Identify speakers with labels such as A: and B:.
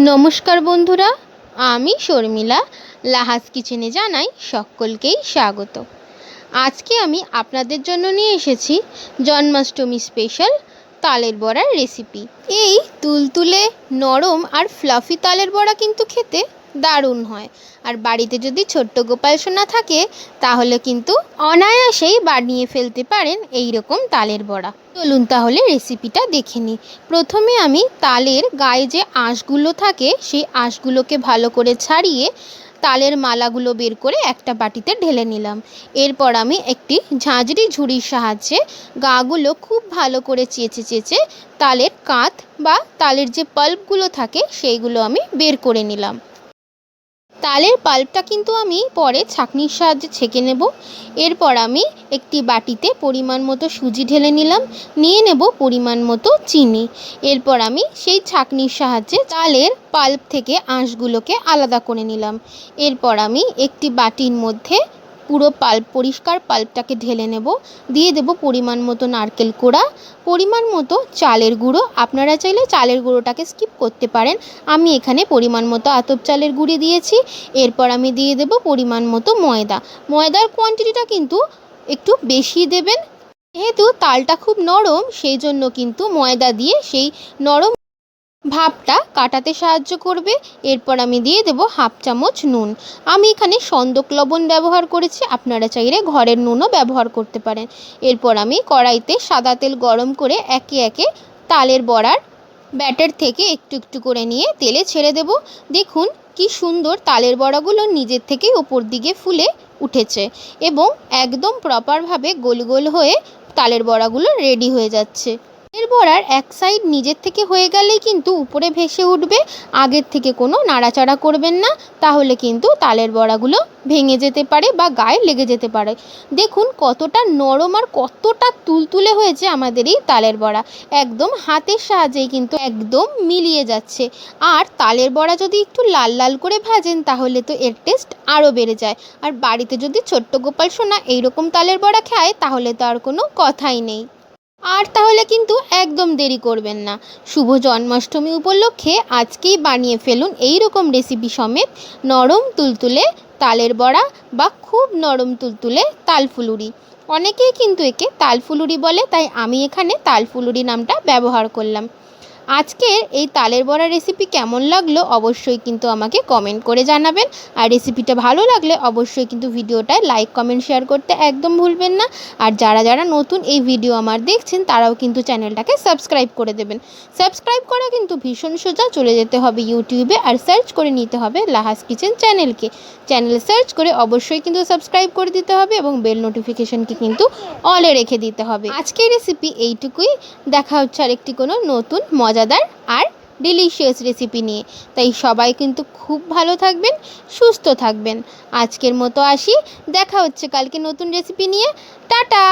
A: নমস্কার বন্ধুরা, আমি শর্মিলা লাহাজ কিচেনে জানাই সকলকেই স্বাগত। আজকে আমি আপনাদের জন্য নিয়ে এসেছি জন্মাষ্টমী স্পেশাল তালের বড়ার রেসিপি এই তুলতুলে নরম আর ফ্লাফি তালের বড়া কিন্তু খেতে দারুণ হয়। আর বাড়িতে যদি ছোট্ট গোপাল সোনা থাকে, তাহলে কিন্তু অনায়াসেই বানিয়ে ফেলতে পারেন এই রকম তালের বড়া। চলুন তাহলে রেসিপিটা দেখে নিই। প্রথমে আমি তালের গায়ে যে আঁশগুলো থাকে, সেই আঁশগুলোকে ভালো করে ছাড়িয়ে তালের মালাগুলো বের করে একটা বাটিতে ঢেলে নিলাম। এরপর আমি একটি ঝাঁঝরি ঝুড়ির সাহায্যে গাগুলো খুব ভালো করে চেঁচে চেঁচে তালের কাঁধ বা তালের যে পাল্পগুলো থাকে, সেইগুলো আমি বের করে নিলাম। তালের পাল্পটা কিন্তু আমি পরে ছাঁকনির সাহায্যে ছেঁকে নেব। এরপর আমি একটি বাটিতে পরিমাণ মতো সুজি ঢেলে নিলাম, নিয়ে নেব পরিমাণ মতো চিনি। এরপর আমি সেই ছাঁকনির সাহায্যে তালের পাল্প থেকে আঁশগুলোকে আলাদা করে নিলাম। এরপর আমি একটি বাটির মধ্যে পুরো পাল্প পরিষ্কার, পাল্পটাকে ঢেলে নেব। দিয়ে দেব পরিমাণ মতো নারকেল কোড়া। পরিমাণ মতো চালের গুঁড়ো। আপনারা চাইলে চালের গুঁড়োটাকে স্কিপ করতে পারেন। আমি এখানে পরিমাণ মতো আতপ চালের গুঁড়ি দিয়েছি। এরপর আমি দিয়ে দেব পরিমাণ মতো ময়দা। ময়দার কোয়ান্টিটিটা কিন্তু একটু বেশি দেবেন। যেহেতু তালটা খুব নরম, সেই জন্য কিন্তু ময়দা দিয়ে সেই নরম ভাবটা কাটাতে সাহায্য করবে। এরপর আমি দিয়ে দেব হাফ চামচ নুন। আমি এখানে সন্দক লবণ ব্যবহার করেছি, আপনারা চাইলে ঘরের নুনও ব্যবহার করতে পারেন। এরপর আমি কড়াইতে সাদা তেল গরম করে একে একে তালের বড়ার ব্যাটার থেকে একটু একটু করে নিয়ে তেলে ছেড়ে দেব। দেখুন কি সুন্দর তালের বড়াগুলো নিজের থেকেই ওপর দিকে ফুলে উঠেছে এবং একদম প্রপারভাবে গোল গোল হয়ে তালের বড়াগুলো রেডি হয়ে যাচ্ছে। তালের বড়ার এক সাইড নিজের থেকে হয়ে গেলেই কিন্তু উপরে ভেসে উঠবে, আগের থেকে কোনো নাড়াচাড়া করবেন না, তাহলে কিন্তু তালের বড়াগুলো ভেঙে যেতে পারে বা গায়ে লেগে যেতে পারে। দেখুন কতটা নরম আর কতটা তুলতুলে হয়েছে আমাদের এই তালের বড়া। একদম হাতের সাহায্যেই কিন্তু একদম মিলিয়ে যাচ্ছে। আর তালের বড়া যদি একটু লাল লাল করে ভাজেন, তাহলে তো এর টেস্ট আরও বেড়ে যায়। আর বাড়িতে যদি ছোট্ট গোপাল সোনা এইরকম তালের বড়া খায়, তাহলে তো আর কোনো কথাই নেই। আর তাহলে কিন্তু একদম দেরি করবেন না। শুভ জন্মাষ্টমী উপলক্ষে আজকেই বানিয়ে ফেলুন এই রকম রেসিপি সমেত নরম তুলতুলে তালের বড়া বা খুব নরম তুলতুলে তালফুলুরি। অনেকেই কিন্তু একে তালফুলুরি বলে, তাই আমি এখানে তালফুলুরি নামটা ব্যবহার করলাম। আজকের এই তালের বড়া রেসিপি কেমন লাগল অবশ্যই কিন্তু আমাকে কমেন্ট করে জানাবেন। আর রেসিপিটা ভালো লাগলে অবশ্যই কিন্তু ভিডিওটায় লাইক কমেন্ট শেয়ার করতে একদম ভুলবেন না। আর যারা যারা নতুন এই ভিডিও আমার দেখছেন, তারাও কিন্তু চ্যানেলটাকে সাবস্ক্রাইব করে দেবেন। সাবস্ক্রাইব করা কিন্তু ভীষণ সোজা, চলে যেতে হবে ইউটিউবে আর সার্চ করে নিতে হবে লাহাস কিচেন চ্যানেলকে। চ্যানেল সার্চ করে অবশ্যই কিন্তু সাবস্ক্রাইব করে দিতে হবে এবং বেল নোটিফিকেশনকে কিন্তু অলে রেখে দিতে হবে। আজকের রেসিপি এইটুকুই। দেখা হচ্ছে আরেকটি কোনো নতুন মজাদার আর ডিলিশিয়াস রেসিপি নিয়ে। তাই সবাই কিন্তু খুব ভালো থাকবেন, সুস্থ থাকবেন। আজকের মতো আসি, দেখা হচ্ছে কালকে নতুন রেসিপি নিয়ে। টাটা!